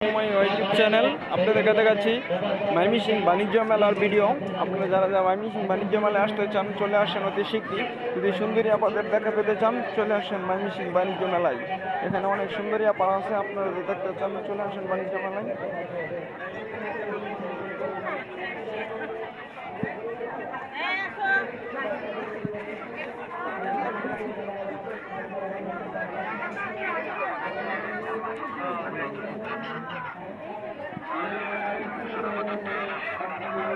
সময় YouTube channel আপনাদেরকে দেখাচ্ছি মাইমিসিং বাণিজ্য মেলার ভিডিও আপনারা যারা যারা মাইমিসিং বাণিজ্য মেলায় আসতে চান, চলে আসেন অতি শিখি যদি সুন্দরী আপাদের দেখা পেতে চান, চলে আসেন মাইমিসিং বাণিজ্য মেলায়। এখানে অনেক সুন্দরী আপা আছে, আপনারা দেখতে চান, চলে আসেন বাণিজ্য মেলায়।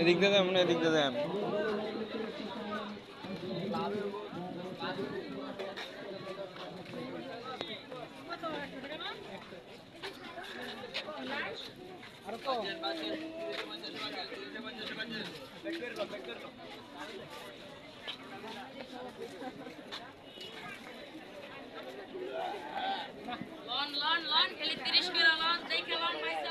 এদিক দিয়ে যান এদিক দিয়ে যান লন লন Lon, lon, lon, hele 30 kilo lon, 2 kilo myself.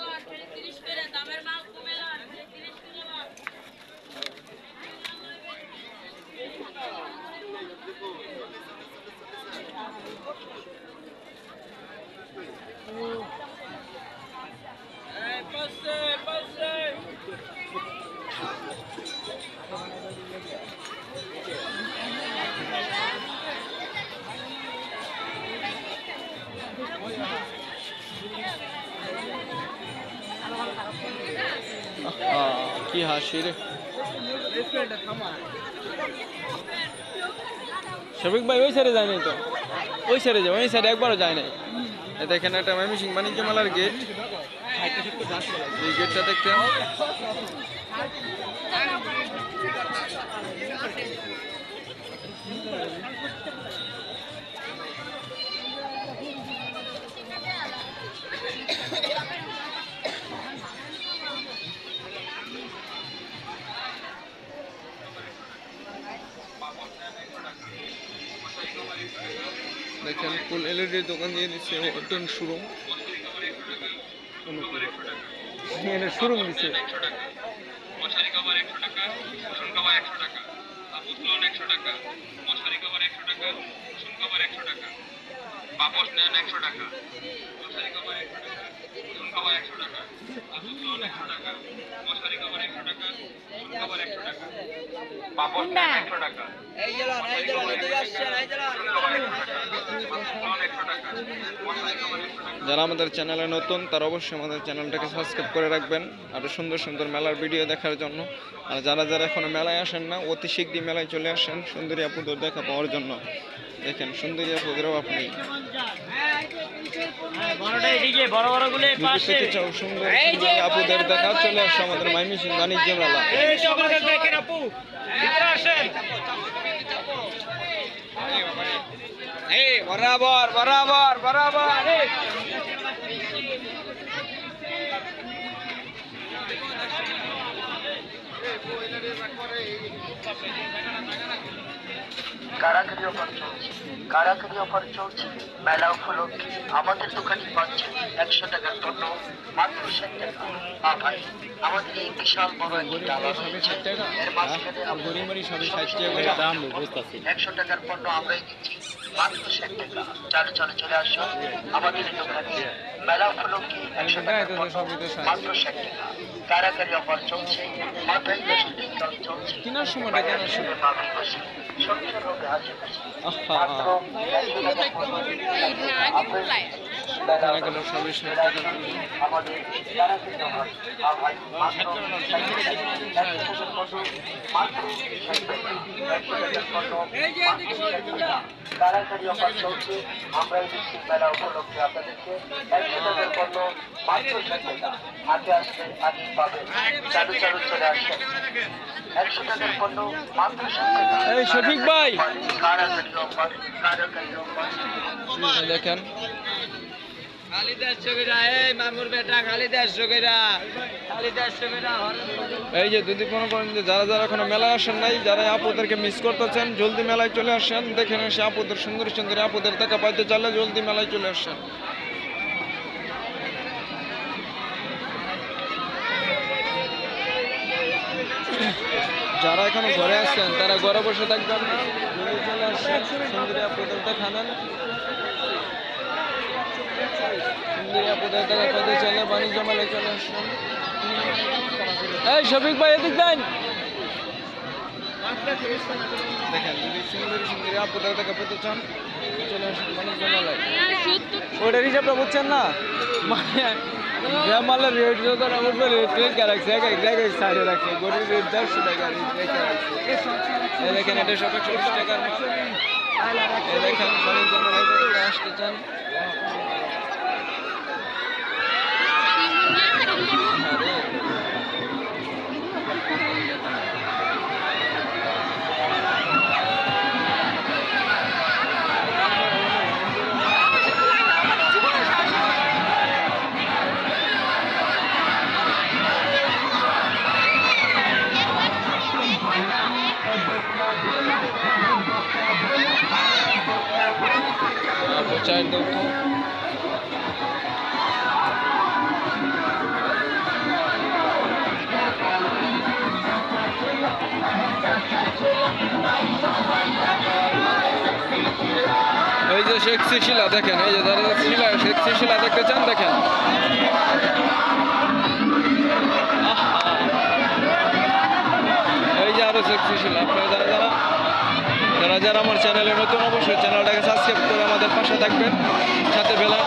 কি হাসি রে শফিক ভাই ওই সাইডে যায় নাই তো? ওই সাইডে যায় ওই সাইডে একবারও যায় নাই। এটা এখানে একটা ময়মনসিং বাণিজ্য মেলার গেট এই গেটটা দেখতে। দেখেন ফুল এলইডির দোকান দিয়ে দিচ্ছে ওটন শোরুম এটা শোরুম দিচ্ছে মশারি কভার একশো টাকা কুশন কভার একশো টাকা উত্তোলন একশো টাকা মশারি কাবার একশো টাকা কুশন কভার একশো টাকা পাপস নেন একশো টাকা মশারি কভার একশো টাকা। একশো টাকা একশো টাকা মশারি একশো টাকা একশো টাকা। একশো টাকা। এই এই এই যারা আমাদের চ্যানেলে নতুন তারা অবশ্যই আমাদের চ্যানেলটাকে সাবস্ক্রাইব করে রাখবেন। আরও সুন্দর সুন্দর মেলার ভিডিও দেখার জন্য। আর যারা যারা এখনও মেলায় আসেন না অতি শীঘ্রই মেলায় চলে আসেন। সুন্দরী আপুদের দেখা পাওয়ার জন্য। দেখেন সুন্দরী আপুদেরও আপনি আপুদের দেখা চলে আসো আমাদের মাইমিসিং বাণিজ্য মেলা। বরাবর বরাবর বরাবর। কারাকারি অফার চলছে। কারাকারি অফার চলছে মেলা উপলক্ষে। আমাদের দোকানে পাচ্ছেন একশো টাকার পণ্য মাত্র ষাট টাকা। ভাই আমাদের এই বিশাল বড় একটি ডালা রয়েছে। এর মাঝখানে একশো টাকার পণ্য আমরাই দিচ্ছি। মাত্র ষাট টাকা চালে চলে চলে আসুন আমাদের দোকানে মেলা কি একশো টাকা মাত্র ষাট টাকা কারাকারি অফার চলছে মাথায় ডিসকাউন্ট চলছে কেনার সময়টা বসে আশেপাশে আহা। মাত্র সবই ষাট টাকা অফার চলছে আমরা এই মেলা উপলক্ষে আপনাদেরকে একশো টাকার পণ্য মাত্র ষাট টাকা আসলে আগে পাবেন চালু চালু চলে আসেন একশো টাকার পণ্য মাত্র ষাট টাকা এই শফিক ভাই দেখেন। এই যে যদি করেন যারা যারা এখনও মেলায় আসেন নাই, যারা আপুদেরকে মিস করতেছেন, জলদি মেলায় চলে আসেন, দেখেন এসে আপুদের, সুন্দর সুন্দর আপুদের দেখা পাইতে চাইলে জলদি মেলায় চলে আসেন। যারা এখনও ঘরে আসছেন তারা ঘরে বসে থাকবেন চলে আসছেন সুন্দরী আপুদের দেখা চাইলে বাণিজ্য মেলায় চলে আসছেন এই শফিক ভাই, এদিক দেন। দেখেন যদি সুন্দরী সুন্দরী আপুদের দেখা পেতে চান। চলে আসুন বাণিজ্য মেলায়। ওটার হিসাবটা বুঝছেন না? মানে মালের রেট যারা আমার চ্যানেলে নতুন, অবশ্যই চ্যানেলটাকে সাবস্ক্রাইব করে আমাদের পাশে থাকবেন। সাথে বেলা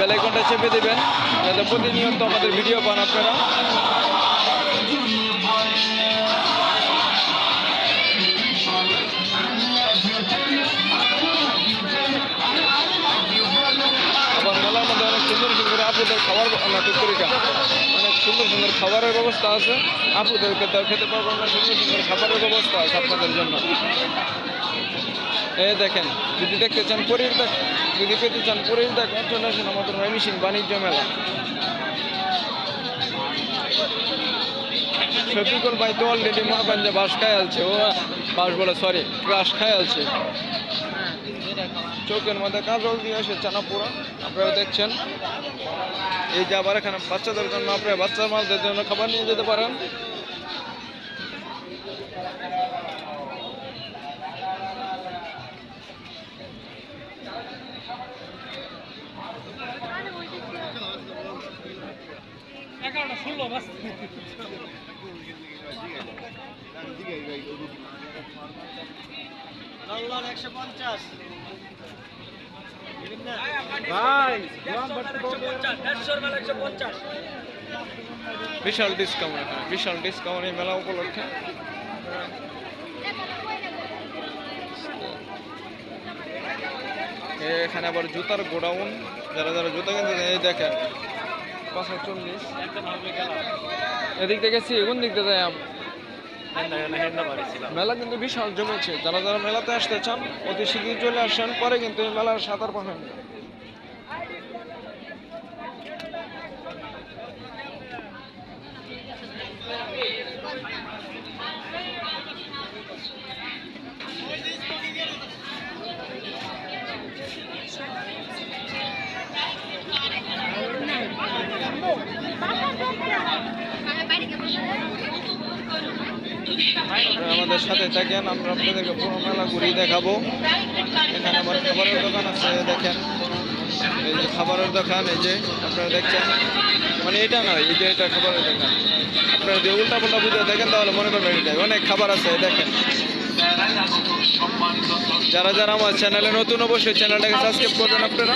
বেলাইকনটা চেপে দেবেন, যাতে প্রতিনিয়ত আমাদের ভিডিও পান আপনারা। অনেক সুন্দর আপুদের খাবার অনেক সুন্দর সুন্দর খাবারের ব্যবস্থা আছে। আপুদেরকে তার খেতে পারবেন না, সুন্দর সুন্দর খাবারের ব্যবস্থা আছে আপনাদের জন্য। এই দেখেন, যদি দেখতে চান পরীর দেখ, যদি পেতে চান পরীর দেখ, চলে আসেন আমাদের ময়মিসিং বাণিজ্য মেলা। শফিকুল ভাই তো অলরেডি করেন যে বাস খায় আলছে, ও বাস বলে সরি ক্রাশ খায় আলছে। চোখের মধ্যে কাজল দিয়ে এসেছে না পুরো আপনারা দেখছেন। এই যে আবার এখানে বাচ্চাদের জন্য, আপনারা বাচ্চা মালদের জন্য খাবার নিয়ে যেতে পারেন। বিশাল ডিসকাউন্ট বিশাল ডিসকাউন্ট এই মেলা উপলক্ষে। এখানে আবার জুতার গোডাউন, যারা যারা জুতা কিনতে এই দেখেন। পাঁচশো চল্লিশ এদিক থেকে গেছি দিক দিয়ে যাই মেলা কিন্তু বিশাল জমেছে। যারা যারা মেলাতে আসতে চান, অতি শীঘ্রই চলে আসেন, পরে কিন্তু মেলার সাঁতার পাবেন। আমাদের সাথে থাকেন, আমরা আপনাদেরকে পুরো মেলা ঘুরিয়ে দেখাবো। এখানে আমার খাবারের দোকান আছে, দেখেন। এই যে খাবারের দোকান, এই যে আপনারা দেখছেন। মানে এটা নয় এই যে এটা খাবারের দোকান। আপনারা যদি উল্টা পাল্টা বুঝে দেখেন, তাহলে মনে করবেন এটাই। অনেক খাবার আছে, দেখেন। যারা যারা আমার চ্যানেলে নতুন, অবশ্যই চ্যানেলটাকে সাবস্ক্রাইব করবেন আপনারা।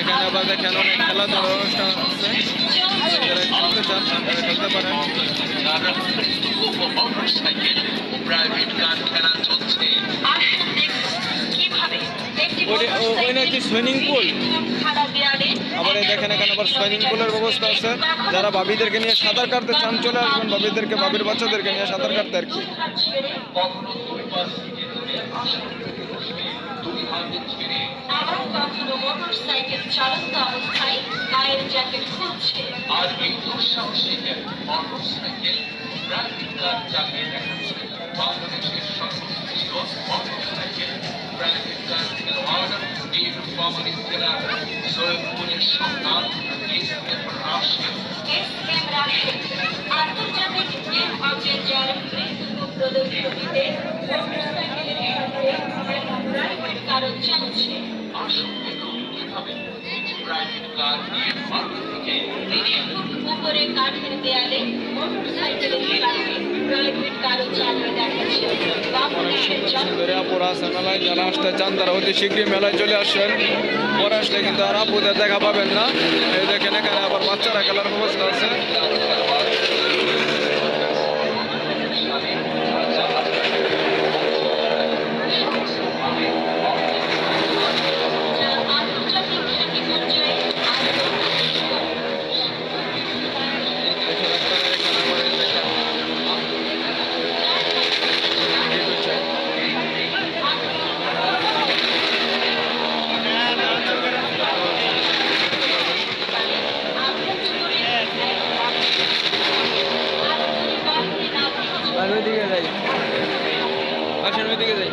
এখানে আবার দেখেন, অনেক খেলাধুলার অনুষ্ঠান আছে। যারা খেলতে ওই- নাকি সুইমিং পুল আবার দেখেন এখানে আবার সুইমিং পুলের ব্যবস্থা আছে। যারা ভাবিদেরকে নিয়ে সাঁতার কাটতে চান, চলে আসবেন। ভাবিদেরকে, ভাবির বাচ্চাদেরকে নিয়ে সাঁতার কাটতে আর কি। মোটরসাইকেল চালন্ত অবস্থায় গায়ের জ্যাকেট খুলছে। আর এই দুঃসাহসিকের মোটরসাইকেল প্রাইভেট কার চালিয়ে দেখাচ্ছে বাংলাদেশের সর্বোচ্চ মোটরসাইকেল প্রাইভেট কার খেলোয়াড় নীলফামারী জেলার সৈয়দপুরের সন্তান রাশেদ। এস এম রাশেদ আন্তর্জাতিক প্রদর্শনীতে মোটরসাইকেলের সাথে একটা প্রাইভেট কারও চলছে আসুন দেখুন কীভাবে নিজ প্রাইভেট কার নিয়ে মাঠ থেকে তিরিশ ফুট উপরে কাঠের দেয়ালে মেলায় যারা আসতে চান তারা অতি মেলায় চলে আসেন পরে আসলে কিন্তু আর আপুদের দেখা পাবেন না এই দেখেন এখানে আবার বাচ্চারা খেলার ব্যবস্থা আছে যা আন্তর্জাতিক খ্যাতি পর্যায়ে আলোড়ন সৃষ্টি করে। দেখেন আপনারা এখানে আবার এই দেখেন এই হচ্ছে। আর ওইদিকে যাই ওইদিকে যাই।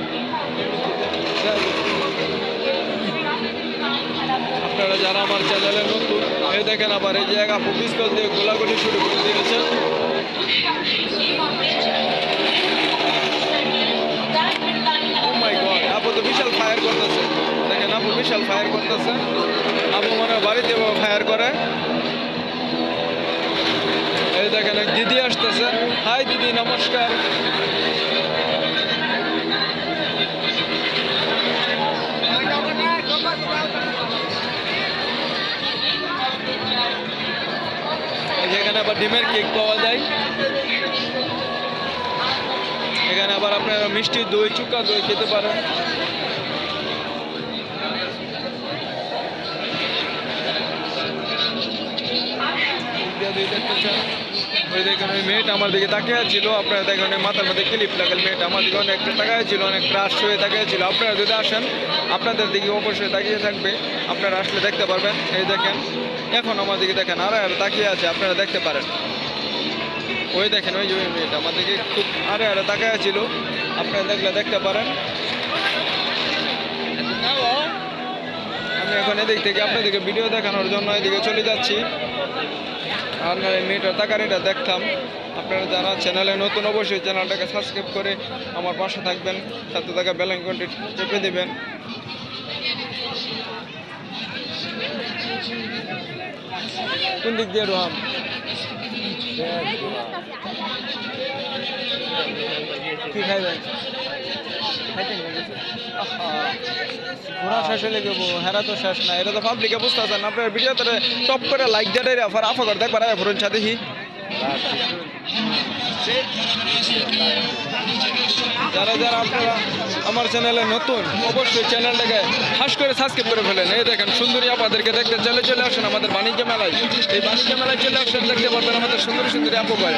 আপনারা যারা আমার চ্যানেলে নতুন এই দেখেন আবার এই জায়গা পিস্তল দিয়ে গোলাগুলি শুরু করে দিয়েছে। ও মাই গড আপু তো বিশাল ফায়ার করতেছে। দেখেন আপু বিশাল ফায়ার করতেছে। আপু মনে বাড়িতে ফায়ার করে। এই দেখেন দিদি আসতেছে। হাই দিদি, নমস্কার। ডিমের কেক পাওয়া যায়। এখানে আবার আপনারা মিষ্টি দই, চুকা দই খেতে পারেন। দেখতে চান। ওই দেখেন ওই মেয়েটা আমার দিকে তাকিয়ে ছিল আপনারা দেখেন মাথার মধ্যে ক্লিপ লাগাল মেয়েটা। আমার দিকে অনেক তাকায় ছিল অনেক ক্রাশ হয়ে তাকিয়ে ছিল আপনারা যদি আসেন, আপনাদের দিকে অবশ্যই তাকিয়ে থাকবে। আপনারা আসলে দেখতে পারবেন। এই দেখেন, এখন আমার দিকে দেখেন, আর আর তাকিয়ে আছে, আপনারা দেখতে পারেন। ওই দেখেন, ওই যে মেয়েটা আমার দিকে খুব আরে আরে তাকায় ছিল আপনারা দেখলে দেখতে পারেন। আমি এখন এদিক থেকে আপনাদেরকে ভিডিও দেখানোর জন্য এদিকে চলে যাচ্ছি। আর মেয়েটার টাকার এটা দেখতাম আপনারা যারা চ্যানেলে নতুন, অবশ্যই চ্যানেলটাকে সাবস্ক্রাইব করে আমার পাশে থাকবেন। সাথে থাকা বেল আইকনটি চেপে দেবেন। কোন দিক দিয়ে রোহাম কি খাইবেন? ঘোরা শেষ হয়ে গেবো হেরা তো শেষ না এটা তো পাবলিকে বুঝতে পারছেন আপনার ভিডিওতে টপ করে লাইক দিয়ে আফার আফা করে দেখবার আয় সাথে যারা যারা আপনারা আমার চ্যানেলে নতুন, অবশ্যই চ্যানেলটাকে হাস করে সাবস্ক্রাইব করে ফেলেন। এই দেখেন, সুন্দরী আপাদেরকে দেখতে চলে চলে আসেন আমাদের বাণিজ্য মেলায়। এই বাণিজ্য মেলায় চলে আসেন, দেখতে পারবেন আমাদের সুন্দরী সুন্দরী আপু ভাই।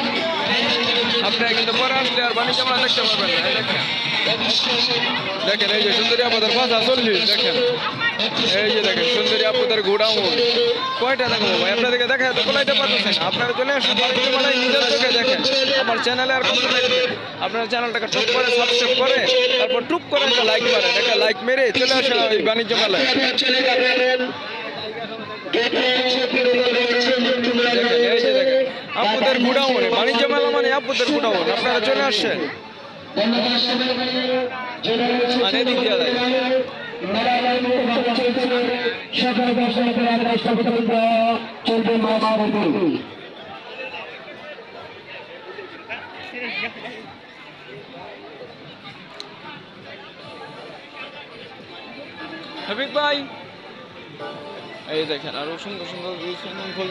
আপনারা কিন্তু পরে আসলে আর বাণিজ্য মেলা দেখতে পারবেন দেখেন। এই যে সুন্দরী আপুদের ভাষা চল্লিশ দেখেন। এই যে দেখেন, সুন্দরী আপুদের গোডাউন। কয়টা দেখো ভাই আপনাদেরকে দেখা তো বলাইতে পারতেছেন। আপনারা চলে আসুন মেলায় নিজের চোখে দেখেন। আমার চ্যানেলে আর কত আপনার চ্যানেলটাকে টুক করে সাবস্ক্রাইব করে, তারপর টুক করে একটা লাইক মারেন একটা লাইক মেরে চলে আসেন ওই বাণিজ্য মেলায়। আপুদের গুডাউনে, বাণিজ্য মেলা মানে আপুদের গুডাউন। আপনারা চলে আসছেন মানে এদিক দিয়ে চলবে মা ভাই। এই দেখেন, আরও সুন্দর সুন্দর সুইমিং পুল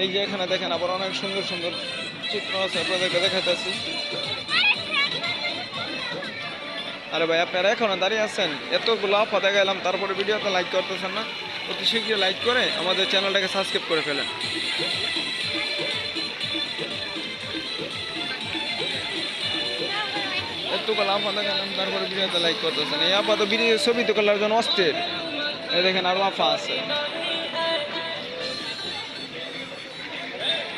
এই যে এখানে দেখেন, আবার অনেক সুন্দর সুন্দর চিত্র আছে, আপনাদেরকে দেখাতেছি আরে ভাই, আপনারা এখনও দাঁড়িয়ে আছেন? এতগুলো আফা দেখাইলাম, তারপরে ভিডিওতে লাইক করতেছেন না? অতি শীঘ্রই লাইক করে আমাদের চ্যানেলটাকে সাবস্ক্রাইব করে ফেলেন। তারপরে লাইক করতেছেন ছবি দেখেন আছে।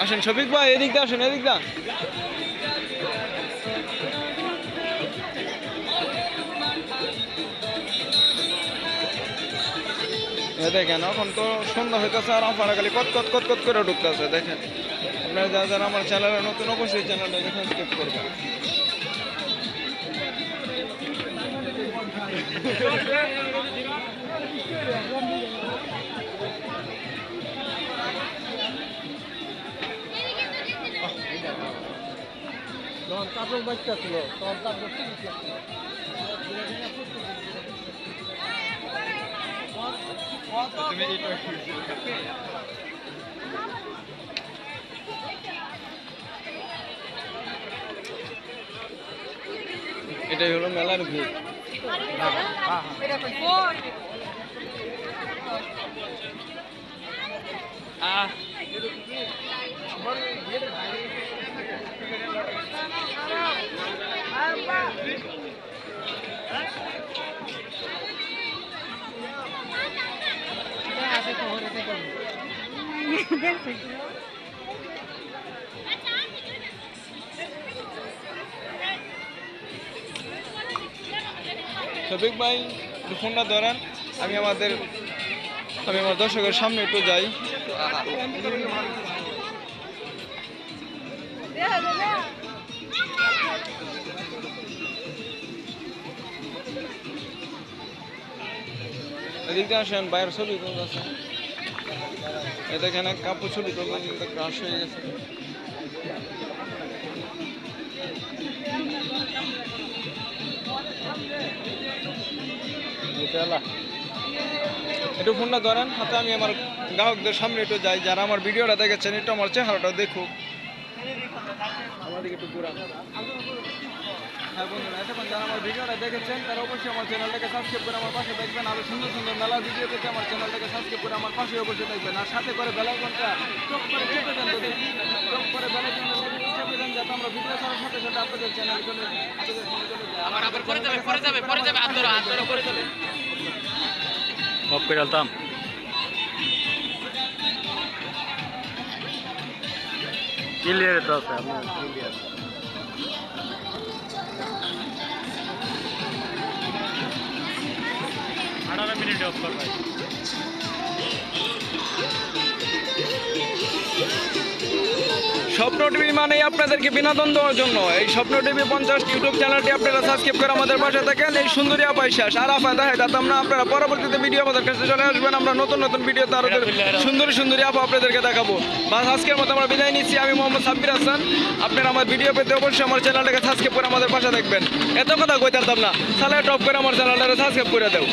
আসেন শফিক ভাই, এদিক দা আসেন, এদিক দা দেখেন, এখন তো সন্ধ্যা হইতেছে আর আমার খালি কত কত কত কত করে ঢুকতেছে, দেখেন। আপনারা যারা যারা আমার চ্যানেলে নতুন, অবশ্যই চ্যানেলটাকে সাবস্ক্রাইব করবেন। এটাই হলো মেলার ভিড় শফিক ভাই ফোনটা ধরেন। আমি আমাদের আমি আমার দর্শকের সামনে একটু যাই। এদিক আসেন, বাইরের ছবি এই দেখেন, এক কাপড় ছবি তুলতে ক্রাশ হয়ে গেছে। একটু ফোনটা ধরেন, হাতে আমি আমার গ্রাহকদের সামনে একটু যাই, যারা আমার ভিডিওটা দেখেছেন, একটু আমার চেহারাটা দেখুক। আমার একটু ঘুরান। হ্যাঁ বন্ধুরা এতক্ষণ যারা আমার ভিডিওটা দেখেছেন তারা অবশ্যই আমার চ্যানেলটাকে সাবস্ক্রাইব করে আমার পাশে দেখবেন আরও সুন্দর সুন্দর মেলার ভিডিও পেতে আমার চ্যানেলটাকে সাবস্ক্রাইব করে আমার পাশে অবশ্যই দেখবেন আর সাথে করে বেলাইকনটা চোখ করে চেপে দেন যদি চোখ করে বেলাইকনটা চেপে দেন যাতে আমরা ভিডিও ছাড়ার সাথে সাথে আপনাদের চ্যানেল চলে আপনাদের ফোনে চলে যায় আবার আবার পরে যাবে পরে যাবে পরে যাবে হাত ধরো হাত যাবে। অফ করে আলতাম ক্লিয়ার তো আছে আপনার ক্লিয়ার আঠারো অফ কর ভাই স্বপ্ন টিভি মানেই আপনাদেরকে বিনোদন দেওয়ার জন্য। এই স্বপ্ন টিভি পঞ্চাশ ইউটিউব চ্যানেলটি আপনারা সাবস্ক্রাইব করে আমাদের পাশে থাকেন। এই সুন্দরী আপাইশা সারা ফায়দা হয় যাতে আমরা আপনারা পরবর্তীতে ভিডিও আমাদের কাছে চলে আসবেন। আমরা নতুন নতুন ভিডিওতে আরও সুন্দরী সুন্দরী আপা আপনাদেরকে দেখাবো। বাস আজকের মতো আমরা বিদায় নিচ্ছি। আমি মোহাম্মদ সাব্বির হাসান। আপনারা আমার ভিডিও পেতে অবশ্যই আমার চ্যানেলটাকে সাবস্ক্রাইব করে আমাদের পাশে দেখবেন এত কথা কইতাম না। তাহলে টপ করে আমার চ্যানেলটাকে সাবস্ক্রাইব করে দেও।